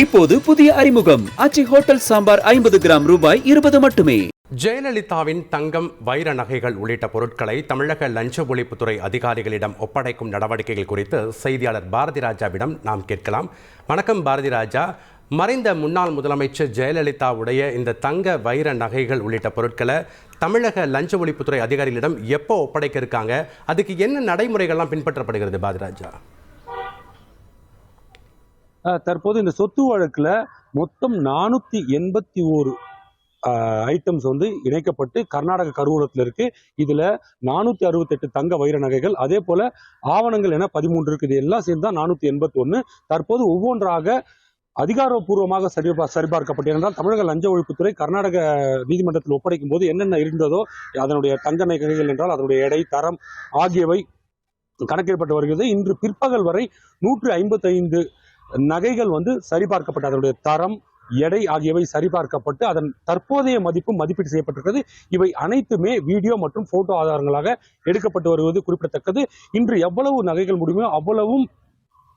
இப்போது புதிய அறிமுகம். அச்சி ஹோட்டல் சாம்பார் ஐம்பது கிராம் ரூபாய் இருபது மட்டுமே. ஜெயலலிதாவின் தங்கம் வைர நகைகள் உள்ளிட்ட பொருட்களை தமிழக லஞ்ச ஒழிப்புத்துறை அதிகாரிகளிடம் ஒப்படைக்கும் நடவடிக்கைகள் குறித்து செய்தியாளர் பாரதி ராஜாவிடம் நாம் கேட்கலாம். வணக்கம் பாரதி ராஜா மறைந்த முன்னாள் முதலமைச்சர் ஜெயலலிதாவுடைய இந்த தங்க வைர நகைகள் உள்ளிட்ட பொருட்களை தமிழக லஞ்ச ஒழிப்புத்துறை அதிகாரிகளிடம் எப்போ ஒப்படைக்க இருக்காங்க? அதுக்கு என்ன நடைமுறைகள்லாம் பின்பற்றப்படுகிறது பாரதிராஜா? தற்போது இந்த சொத்து வழக்குல மொத்தம் நானூத்தி எண்பத்தி ஓரு ஐட்டம்ஸ் வந்து இணைக்கப்பட்டு கர்நாடக கருவூலத்தில் இருக்கு. இதுல நானூத்தி அறுபத்தெட்டு தங்க வைர நகைகள் அதே போல ஆவணங்கள் என பதிமூன்று இருக்கு. இது எல்லாம் சேர்ந்து தான் நானூத்தி எண்பத்தி ஒன்னு. தற்போது ஒவ்வொன்றாக அதிகாரப்பூர்வமாக சரி சரிபார்க்கப்பட்டிருந்தால் தமிழக லஞ்ச ஒழிப்புத்துறை கர்நாடக நீதிமன்றத்தில் ஒப்படைக்கும் போது என்னென்ன இருந்ததோ அதனுடைய தங்க நகைகள் என்றால் அதனுடைய எடை தரம் ஆகியவை கணக்கிடப்பட்டு வருகிறது. இன்று பிற்பகல் வரை நூற்று ஐம்பத்தைந்து நகைகள் வந்து சரிபார்க்கப்பட்டு அதனுடைய தரம் எடை ஆகியவை சரிபார்க்கப்பட்டு அதன் தற்போதைய மதிப்பு மதிப்பீடு செய்யப்பட்டிருக்கிறது. இவை அனைத்துமே வீடியோ மற்றும் போட்டோ ஆதாரங்களாக எடுக்கப்பட்டு வருவது குறிப்பிடத்தக்கது. இன்று எவ்வளவு நகைகள் முடியுமோ அவ்வளவும்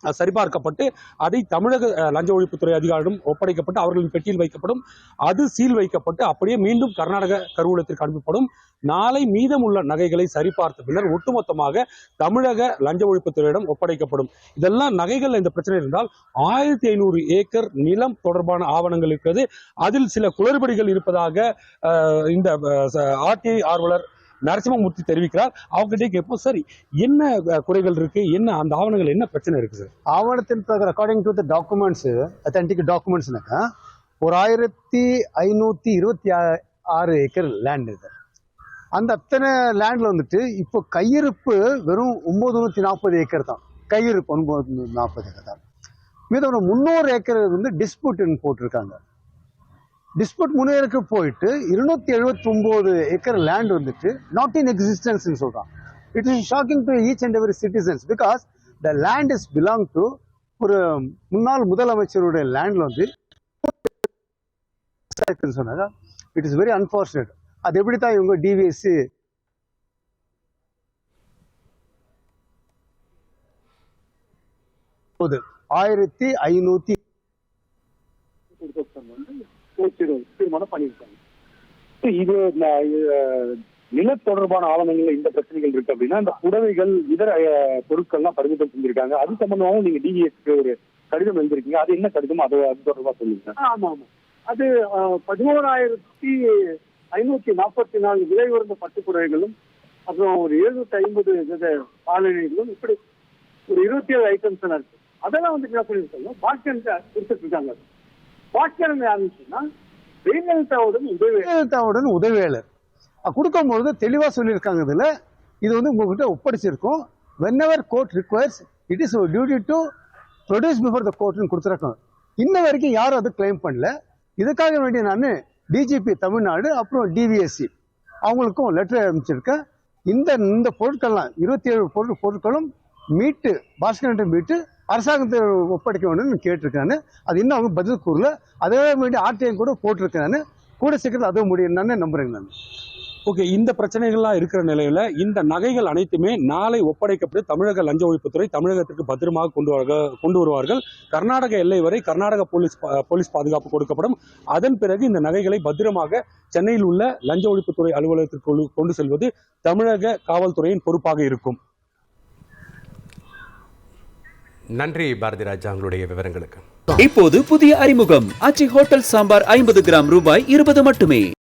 சரிபார்க்கப்பட்டு அதை தமிழக லஞ்ச ஒழிப்புத்துறை அதிகாரிடம் ஒப்படைக்கப்பட்டு அவர்களின் பெட்டியில் வைக்கப்படும். அது சீல் வைக்கப்பட்டு அப்படியே மீண்டும் கர்நாடக கருவூலத்திற்கு அனுப்பப்படும். நாளை மீதமுள்ள நகைகளை சரிபார்த்த பின்னர் ஒட்டுமொத்தமாக தமிழக லஞ்ச ஒழிப்புத்துறையிடம் ஒப்படைக்கப்படும். இதெல்லாம் நகைகள் இந்த பிரச்சனை இருந்தால் ஆயிரத்தி ஐநூறு ஏக்கர் நிலம் தொடர்பான ஆவணங்கள் இருக்கிறது. அதில் சில குளறுபடிகள் இருப்பதாக அஹ், இந்த ஆர்டிஐ ஆர்வலர் நரசிம்மமூர்த்தி தெரிவிக்கிறார். அவங்ககிட்டே கேட்போம் சரி என்ன குறைகள் இருக்கு? என்ன அந்த ஆவணங்கள் என்ன பிரச்சனை இருக்கு சார் ஆவணத்தின் பிரகாரம் according to the documents authentic டாக்குமெண்ட்ஸ்னாக்கா ஒரு ஆயிரத்தி ஐநூற்றி இருபத்தி ஆறு ஏக்கர் லேண்ட் இது. அந்த அத்தனை லேண்டில் வந்துட்டு இப்போ கையிருப்பு வெறும் ஒம்பது நூற்றி நாற்பது ஏக்கர் தான். கையிருப்பு ஒன்பது நாற்பது ஏக்கர் தான். மீதம் ஒரு முந்நூறு ஏக்கர் வந்து டிஸ்பியூட்னு போட்டிருக்காங்க. டிஸ்பியூட் முன்னேறக்கு போயிட்டு இருநூத்தி எழுபத்தி ஒன்பது ஏக்கர் லேண்ட் வந்துட்டு நாட் இன் எக்ஸிஸ்டன்ஸ்னு சொல்றான் it is shocking to each and every citizens because the land is belong to ஒரு முன்னாள் முதலமைச்சருடைய லேண்ட்ல வந்து சொன்னாங்க. இட் இஸ் வெரி அன்பார்ச்சுனேட் அது எப்படி தான் இவங்க டிவிஎஸ்சி ஆயிரத்தி ஐநூத்தி தீர்மானம் பண்ணியிருக்காங்க. இது நில தொடர்பான ஆவணங்கள்ல இந்த பிரச்சனைகள் இருக்கு அப்படின்னா இந்த புடவைகள் இதர பொருட்கள்லாம் பறிமுதல் செஞ்சிருக்காங்க அது சம்பந்தமாகவும் நீங்க டிவிஎஸ்க்கு ஒரு கடிதம் எழுதிருக்கீங்க. அது என்ன கடிதம்? அது அது தொடர்பா சொல்லுங்க. ஆமா ஆமா அது பதினோராயிரத்தி ஐநூத்தி நாற்பத்தி நாலு விலை உயர்ந்த பட்டுப்புடவைகளும் அப்புறம் ஒரு எழுநூத்தி ஐம்பது பாலனைகளும் இப்படி ஒரு இருபத்தி ஏழு ஐட்டம்ஸ் எல்லாம் இருக்கு. அதெல்லாம் வந்து என்ன பண்ணிருக்காங்க பாக்கியம் கொடுத்துட்டு இருக்காங்க. பாக்கியம் யாருன்னு சொன்னா ஜெயலலிதாவுடன் உதவி ஜெயலலிதாவுடன் உதவியாளர். கொடுக்கும் கொடுக்கும்பொழுது தெளிவா சொல்லியிருக்காங்க இதுல. இது வந்து உங்ககிட்ட ஒப்படைச்சிருக்கோம். Whenever court requires it is duty to produce before the கோர்ட்னு கொடுத்துருக்கோம் இன்ன வரைக்கும் யாரும் அது கிளைம் பண்ணல. இதுக்காக வேண்டிய நான் டிஜிபி தமிழ்நாடு அப்புறம் டிவிஎஸ்சி அவங்களுக்கும் லெட்டர் அனுப்பிச்சிருக்கேன். இந்த இந்த பொருட்கள்லாம் இருபத்தி ஏழு பொருள் பொருட்களும் மீட்டு பாஸ்கரன்ட்ட மீட்டு அரசாங்கத்தை ஒப்படைக்க வேண்டும்னு கேட்டிருக்காను அது இன்னும் அவங்க பதில் கூறல. அதே வேண்டி ஆர்டிஐ கூட போட்டிருக்காను கூட சீக்கிரத்தில் அதுவும் முடியும்னு நம்புறேங்க நான். ஓகே இந்த பிரச்சனைகள்லாம் இருக்கிற நிலையில இந்த நகைகள் அனைத்துமே நாளை ஒப்படைக்கப்பட்டு தமிழக லஞ்ச ஒழிப்புத்துறை தமிழகத்திற்கு பத்திரமாக கொண்டு வர கொண்டு வருவார்கள். கர்நாடக எல்லை வரை கர்நாடக போலீஸ் பா- போலீஸ் பாதுகாப்பு கொடுக்கப்படும். அதன் பிறகு இந்த நகைகளை பத்திரமாக சென்னையில் உள்ள லஞ்ச ஒழிப்புத்துறை அலுவலகத்திற்கு கொண்டு செல்வது தமிழக காவல்துறையின் பொறுப்பாக இருக்கும். நன்றி பாரதி ராஜா உங்களுடைய விவரங்களுக்கு. இப்போது புதிய அறிமுகம். அச்சி ஹோட்டல் சாம்பார் ஐம்பது கிராம் ரூபாய் இருபது மட்டுமே.